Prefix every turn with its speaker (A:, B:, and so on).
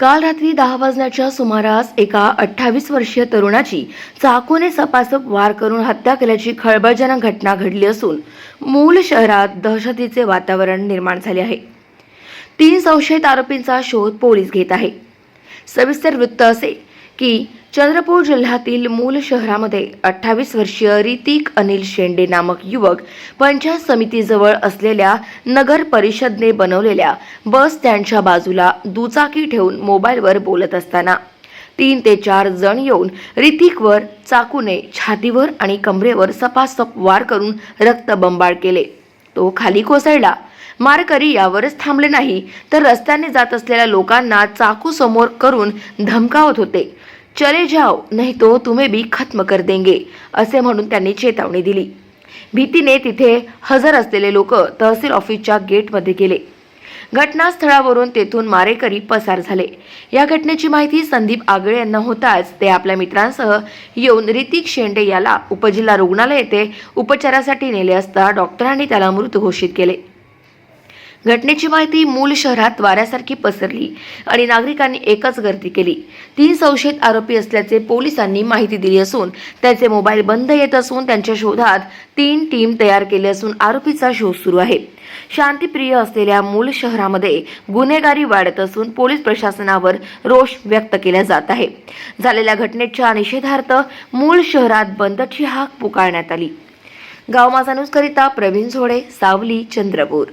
A: काल रात्री दहा वाजण्याच्या सुमारास एका अठ्ठावीस वर्षीय तरुणाची चाकूने सपासप वार करून हत्या केल्याची खळबळजनक घटना घडली असून मूल शहरात दहशतीचे वातावरण निर्माण झाले आहे. तीन संशयित आरोपींचा शोध पोलीस घेत आहे. सविस्तर वृत्त असे की चंद्रपूर जिल्ह्यातील मूल शहरामध्ये अठ्ठावीस वर्षीय रितिक अनिल शेंडे नामक युवक पंचायत समितीजवळ असलेल्या नगर परिषदने बनवलेल्या बस स्टँडच्या बाजूला दुचाकी ठेवून मोबाईलवर बोलत असताना तीन ते चार जण येऊन रितिकवर चाकूने छातीवर आणि कमरेवर सपासप वार करून रक्तबंबाळ केले. तो खाली कोसळला. मारकरी यावरच थांबले नाही तर रस्त्याने जात असलेल्या लोकांना चाकू समोर करून धमकावत होते. चले जाओ नाही तो तुम्ही भी खत्म कर देंगे असे म्हणून त्यांनी चेतावणी दिली. भीतीने तिथे हजर असलेले लोक तहसील ऑफिसच्या गेटमध्ये गेले. घटनास्थळावरून तेथून मारेकरी पसार झाले. या घटनेची माहिती संदीप आगळे यांना होताच ते आपल्या मित्रांसह येऊन ऋतिक शेंडे याला उपजिल्हा रुग्णालय येथे उपचारासाठी नेले असता डॉक्टरांनी त्याला मृत घोषित केले. घटनेची माहिती मूल शहरात वाऱ्यासारखी पसरली आणि नागरिकांनी एकच गर्दी केली. तीन संशयित आरोपी असल्याचे पोलिसांनी माहिती दिली असून त्याचे मोबाईल बंद येत असून त्यांच्या शोधात तीन टीम तयार केली असून आरोपीचा शोध सुरू आहे. शांतीप्रिय असलेल्या मूल शहरामध्ये गुन्हेगारी वाढत असून पोलीस प्रशासनावर रोष व्यक्त केला जात आहे. झालेल्या घटनेच्या निषेधार्थ मूल शहरात बंदची हाक पुकारण्यात आली. गाव माझा न्यूजकरिता प्रवीण झोडे सावली चंद्रपूर.